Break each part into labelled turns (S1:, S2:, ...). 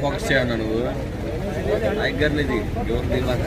S1: Focus చేయన్నా నువ్వు. టైగర్ని ఇది ఎవరు దీని
S2: వారే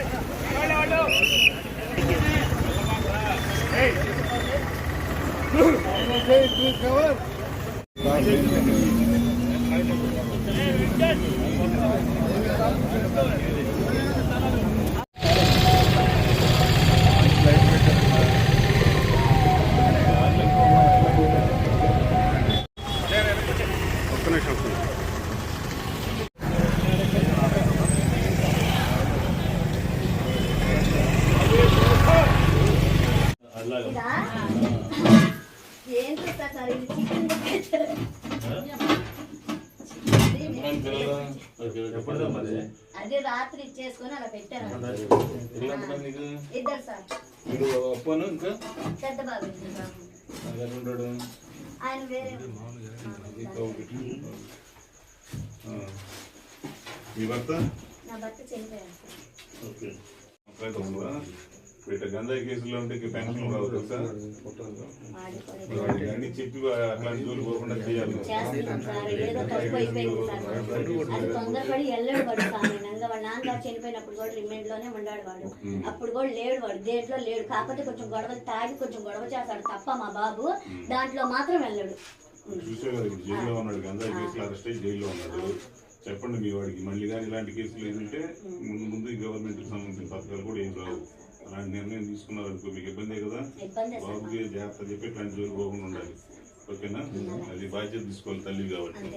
S3: Thank you. అదే రాత్రి ఇచ్చేసుకొని అలా పెట్టాను ఇద్దరు సార్.
S1: అప్పను ఇంకా?
S3: పెద్ద బాబు
S1: ఉంటాడు?
S3: ఆయన వేరే
S2: మీ భర్త?
S3: నా భర్త చనిపోయారు సార్.
S2: ఓకే. అబ్బాయి తమ్ముడా గంజాయి కేసులో ఉంటే పెన్షన్ రావు తెలుసా అన్ని చెప్పి అట్లాంటి జోలు పోకుండా చేయాలి.
S3: తొందరపడి వెళ్ళాడు వాడు సామాన్యంగా వాడు చనిపోయినప్పుడు కూడా రిమైండ్లోనే ఉన్నాడు వాడు అప్పుడు కూడా లేడు వాడు దేంట్లో లేడు కాకపోతే కొంచెం గొడవ తాగి కొంచెం గొడవ చేస్తాడు తప్ప మా బాబు దాంట్లో మాత్రం వెళ్ళాడు
S2: చూసే కదా జైల్లో ఉన్నాడు గంజాయి కేసులు అరెస్ట్ అయ్యి జైల్లో ఉన్నాడు. చెప్పండి మీ వాడికి. మళ్ళీ కానీ ఇలాంటి కేసులు ఏంటంటే ముందు ముందు గవర్నమెంట్ సంబంధించిన పథకాలు కూడా ఏం రావు. అలాంటి నిర్ణయం తీసుకున్నారనుకో మీకు ఇబ్బందే కదా? బాబుకి జాగ్రత్త చెప్పి ఇట్లాంటి జోలు పోకుండా ఉండాలి. ఓకేనా? అది బాధ్యత తీసుకోవాలి తల్లి కాబట్టి.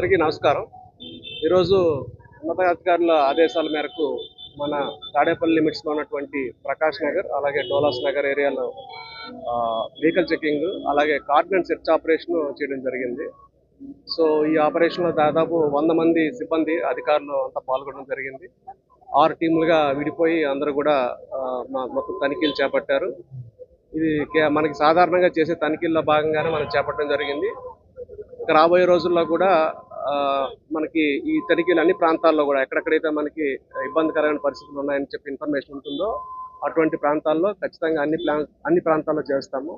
S4: అందరికీ నమస్కారం. ఈరోజు ఉన్నతాధికారుల ఆదేశాల మేరకు మన తాడేపల్లి లిమిట్స్లో ఉన్నటువంటి ప్రకాష్ నగర్ అలాగే డోలాస్ నగర్ ఏరియాలో వెహికల్ చెకింగ్ అలాగే కార్డినెంట్ సెర్చ్ ఆపరేషన్ చేయడం జరిగింది. సో ఈ ఆపరేషన్లో దాదాపు వంద మంది సిబ్బంది అధికారులు అంతా పాల్గొనడం జరిగింది. ఆరు టీములుగా విడిపోయి అందరూ కూడా మొత్తం తనిఖీలు చేపట్టారు. ఇది మనకి సాధారణంగా చేసే తనిఖీల్లో భాగంగానే మనం చేపట్టడం జరిగింది. ఇక రాబోయే రోజుల్లో కూడా మనకి ఈ తనిఖీలు అన్ని ప్రాంతాల్లో కూడా ఎక్కడెక్కడైతే మనకి ఇబ్బందికరమైన పరిస్థితులు ఉన్నాయని చెప్పి ఇన్ఫర్మేషన్ ఉంటుందో అటువంటి ప్రాంతాల్లో ఖచ్చితంగా అన్ని ప్లాన్ అన్ని ప్రాంతాల్లో చేస్తాము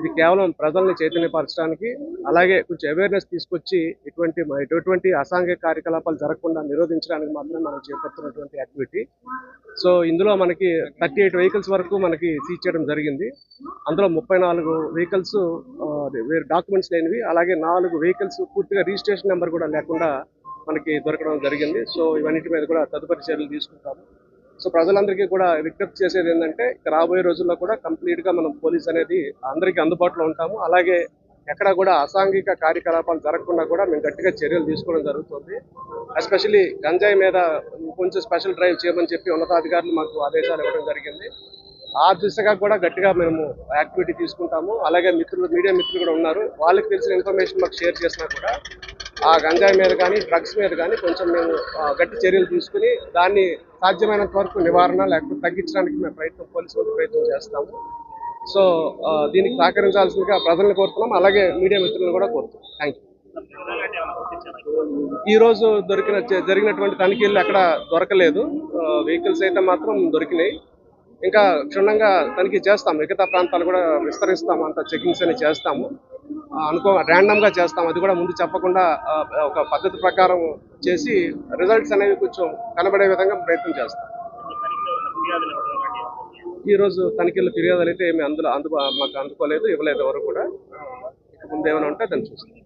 S4: ఇది కేవలం ప్రజల్ని చైతన్యపరచడానికి అలాగే కొంచెం అవేర్నెస్ తీసుకొచ్చి ఇటువంటి ఎటువంటి అసాంఘిక కార్యకలాపాలు జరగకుండా నిరోధించడానికి మాత్రమే మనం చేపడుతున్నటువంటి యాక్టివిటీ సో ఇందులో మనకి థర్టీ ఎయిట్ వెహికల్స్ వరకు మనకి సీజ్ చేయడం జరిగింది. అందులో ముప్పై నాలుగు వెహికల్స్ వేరే డాక్యుమెంట్స్ లేనివి అలాగే నాలుగు వెహికల్స్ పూర్తిగా రిజిస్ట్రేషన్ నెంబర్ కూడా లేకుండా మనకి దొరకడం జరిగింది. సో ఇవన్నిటి మీద కూడా తదుపరి చర్యలు తీసుకుంటాము. సో ప్రజలందరికీ కూడా విజ్ఞప్తి చేసేది ఏంటంటే రాబోయే రోజుల్లో కూడా కంప్లీట్గా మనం పోలీస్ అనేది అందరికీ అందుబాటులో ఉంటాము. అలాగే ఎక్కడ కూడా అసాంఘిక కార్యకలాపాలు జరగకుండా కూడా మేము గట్టిగా చర్యలు తీసుకోవడం జరుగుతుంది. ఎస్పెషలీ గంజాయి మీద కొంచెం స్పెషల్ డ్రైవ్ చేయమని చెప్పి ఉన్నతాధికారులు మాకు ఆదేశాలు ఇవ్వడం జరిగింది. ఆ దిశగా కూడా గట్టిగా మేము యాక్టివిటీ తీసుకుంటాము. అలాగే మిత్రులు మీడియా మిత్రులు కూడా ఉన్నారు. వాళ్ళకి తెలిసిన ఇన్ఫర్మేషన్ మాకు షేర్ చేసినా కూడా ఆ గంజాయి మీద కానీ డ్రగ్స్ మీద కానీ కొంచెం మేము గట్టి చర్యలు తీసుకుని దాన్ని సాధ్యమైనంత వరకు నివారణ లేకపోతే తగ్గించడానికి మేము ప్రయత్నం పోలీసు ప్రయత్నం చేస్తాము. సో దీనికి సహకరించాల్సిందిగా ప్రజలను కోరుతున్నాం. అలాగే మీడియా మిత్రులను కూడా కోరుతున్నాం. థ్యాంక్ యూ ఈ రోజు దొరికిన జరిగినటువంటి తనిఖీలు అక్కడ దొరకలేదు. వెహికల్స్ అయితే మాత్రం దొరికినాయి. ఇంకా క్షుణ్ణంగా తనిఖీ చేస్తాము. మిగతా ప్రాంతాలు కూడా విస్తరిస్తాము. అంత చెకింగ్స్ అని చేస్తాము. అనుకో ర్యాండమ్గా చేస్తాం. అది కూడా ముందు చెప్పకుండా ఒక పద్ధతి ప్రకారం చేసి రిజల్ట్స్ అనేవి కొంచెం కనబడే విధంగా ప్రయత్నం చేస్తాం. ఈ రోజు తనిఖీలు ఫిర్యాదులు అయితే ఏమి అందులో అందు మాకు అందుకోలేదు ఇవ్వలేదు ఎవరు కూడా. ముందు ఏమైనా ఉంటే దాన్ని చూస్తాం.